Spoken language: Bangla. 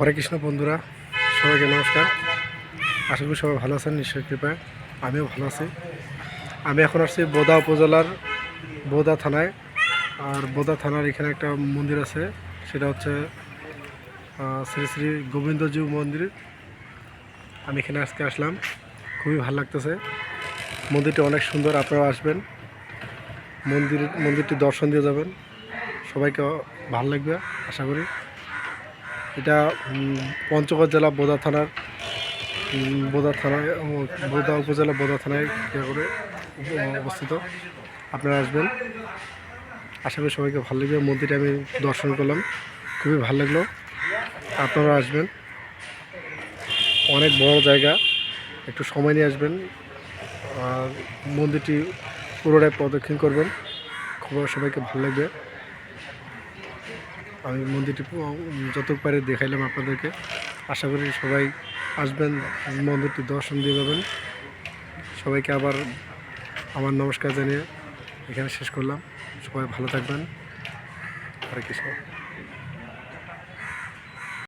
হরে কৃষ্ণ বন্ধুরা, সবাইকে নমস্কার। আশা করি সবাই ভালো আছেন নিশ্চয় কৃপায়। আমিও ভালো আছি। আমি এখন আসছি বোদা উপজেলার বোদা থানায়। আর বোদা থানার এখানে একটা মন্দির আছে, সেটা হচ্ছে শ্রী শ্রী গোবিন্দজিউ মন্দির। আমি এখানে আজকে আসলাম, খুবই ভালো লাগতেছে। মন্দিরটি অনেক সুন্দর আপনারা আসবেন। মন্দির, মন্দিরটি দর্শন দিয়ে যাবেন। সবাইকে ভালো লাগবে, আশা করি। এটা পঞ্চগড় জেলা বোদা থানার বোদা থানায় বোদা উপজেলা বোদা থানায় করে অবস্থিত। আপনারা আসবেন। আশা করি সবাইকে ভালো লাগবে। মন্দিরটা আমি দর্শন করলাম। খুবই ভালো লাগল। আপনারা আসবেন। অনেক বড় জায়গা। একটু সময় নিয়ে আসবেন। আর মন্দিরটি পুরোটাই প্রদক্ষিণ করবেন। খুব সবাইকে ভালো লাগবে। আমি মন্দিরটি যত পারে দেখাইলাম আপনাদেরকে। আশা করি সবাই আসবেন, মন্দিরটি দর্শন দিয়ে যাবেন। সবাইকে আবার আমার নমস্কার জানিয়ে এখানে শেষ করলাম। সবাই ভালো থাকবেন। আর কৃষ্ণ।